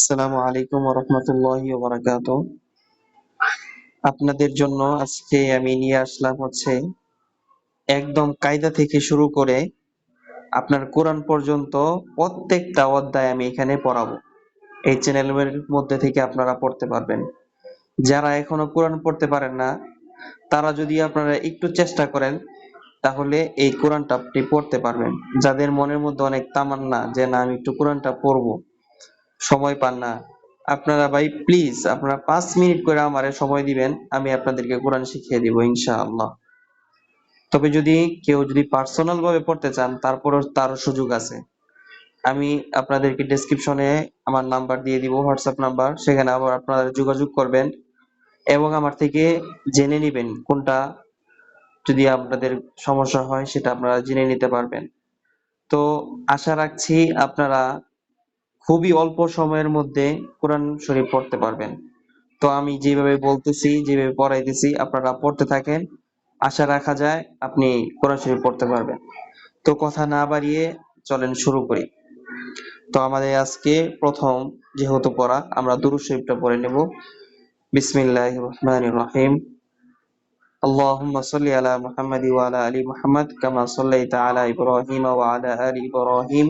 আসসালামু আলাইকুম রহমতুল্লাহি বারাকাত আপনাদের জন্য আজকে আমি নিয়ে আসলাম হচ্ছে একদম কায়দা থেকে শুরু করে আপনার কোরআন পর্যন্ত প্রত্যেকটা অধ্যায় আমি এখানে পড়াবো। এই চ্যানেলের মধ্যে থেকে আপনারা পড়তে পারবেন। যারা এখনও কোরআন পড়তে পারেন না, তারা যদি আপনারা একটু চেষ্টা করেন, তাহলে এই কোরআনটা আপনি পড়তে পারবেন। যাদের মনের মধ্যে অনেক তামান্না যে না, আমি একটু কোরআনটা পড়ব। সময় পান না। আপনারা ভাই প্লিজ আপনারা পাঁচ মিনিট করে আমারে সময় দিবেন, আমি আপনাদেরকে কোরআন শিখিয়ে দিব, ইনশাআল্লাহ। তবে যদি কেউ যদি পার্সোনাল ভাবে পড়তে চান, তারপরও তারও সুযোগ আছে। আমি আপনাদেরকে ডেসক্রিপশনে আমার নাম্বার দিয়ে দিব হোয়াটসঅ্যাপ নাম্বার সেখানে আবার আপনারা যোগাযোগ করবেন এবং আমার থেকে জেনে নেবেন কোনটা যদি আপনাদের সমস্যা হয়, সেটা আপনারা জেনে নিতে পারবেন। তো আশা রাখছি আপনারা খুবই অল্প সময়ের মধ্যে কোরআন শরীফ পড়তে পারবেন তো আমি যেভাবে বলতেছি যেভাবে পড়াইতেছি আপনারা পড়তে থাকেন আশা রাখা যায় আপনি কোরআন শরীফ পড়তে পারবেন তো কথা না বাড়িয়ে চলেন শুরু করি তো আমাদের আজকে প্রথম যেহেতু পড়া আমরা দুরূদ শরীফটা পড়ে নেব বিসমিল্লাহির রহমানির রহিম اللهم صل على محمد وعلى ال محمد كما صليت على ابراهيم وعلى ال ابراهيم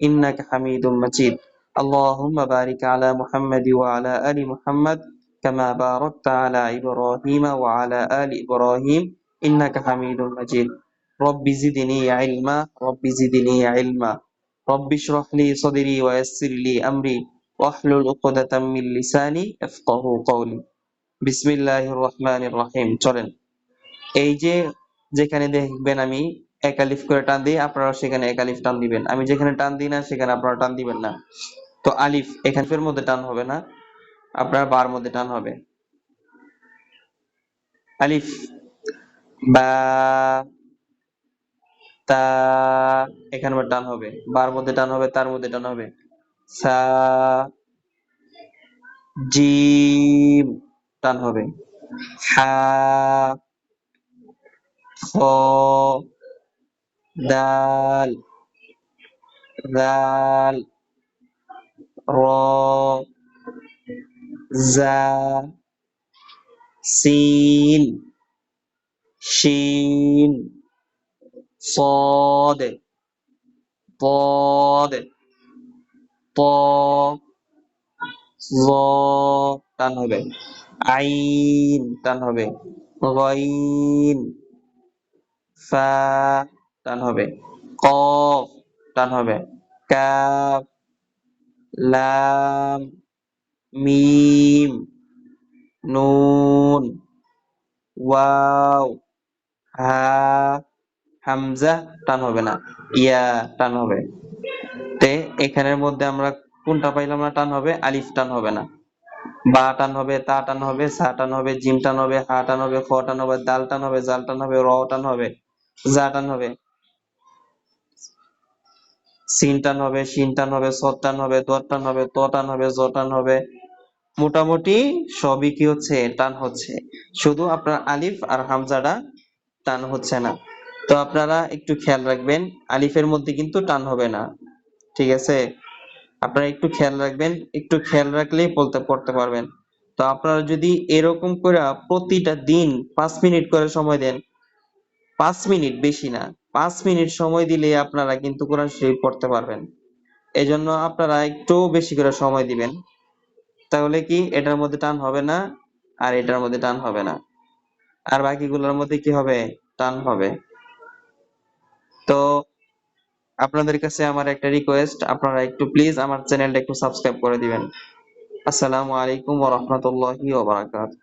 انك حميد مجيد اللهم بارك على محمد وعلى ال محمد كما باركت على ابراهيم وعلى ال ابراهيم انك حميد مجيد رب زدني علما رب زدني علما رب اشرح لي صدري ويسر لي امري واحلل عقدة من لساني يفقهوا قولي بسم الله الرحمن الرحيم চলেন এই যে যেখানে দেখবেন আমি একালিফ করে টান দিই আপনারা সেখানে একালিফ টান দিবেন আমি যেখানে টান দিই না সেখানে আপনারা টান দিবেন না তো আলিফ এখানের মধ্যে টান হবে না, আপনার বার মধ্যে টান হবে। আলিফ, বা, তা, এখানে টান হবে। বার মধ্যে টান হবে, তার মধ্যে টান হবে। সা, জিম, টান হবে। হা, খ, দাল দাল র জা সিন শিন صاد ضاد ط জ টান হবে আইন টান হবে গইন ফা টান হবে কফ টান হবে কাফ লাম মিম নুন ওয়াও হা হামজা টান হবে না ইয়া টান হবে তে এখানের মধ্যে আমরা কোনটা পাইলাম না টান হবে আলিফ টান হবে না বা টান হবে তা টান হবে সা টান হবে জিম টান হবে হা টান হবে খ টান হবে দাল টান হবে জাল টান হবে র টান হবে জা টান হবে সিন টান হবে শিন টান হবে সদ টান হবে দ টান হবে ত টান হবে জ টান হবে মোটামুটি সবই কি হচ্ছে, টান হচ্ছে। শুধু আপনার আলিফ আর হামজাটা টান হচ্ছে না। তো আপনারা একটু খেয়াল রাখবেন, আলিফের মধ্যে কিন্তু টান হবে না। ঠিক আছে? আপনারা একটু খেয়াল রাখবেন, একটু খেয়াল রাখলেই বলতে, পড়তে পারবেন। তো আপনারা যদি এরকম করে প্রতিটা দিন পাঁচ মিনিট করে সময় দেন, পাঁচ মিনিট বেশি না। পাঁচ মিনিট সময় দিলে আপনারা কিন্তু কোরআন শরীফ পড়তে পারবেন। এই জন্য আপনারা একটু বেশি করে সময় দিবেন। তাহলে কি এটার মধ্যে টান হবে না আর এটার মধ্যে টান হবে না? আর বাকিগুলোর মধ্যে কি হবে? টান হবে। তো আপনাদের কাছে আমার একটা রিকোয়েস্ট আপনারা একটু প্লিজ আমার চ্যানেলটা একটু সাবস্ক্রাইব করে দিবেন। আসসালামু আলাইকুম ওয়া বারাকাতুহু।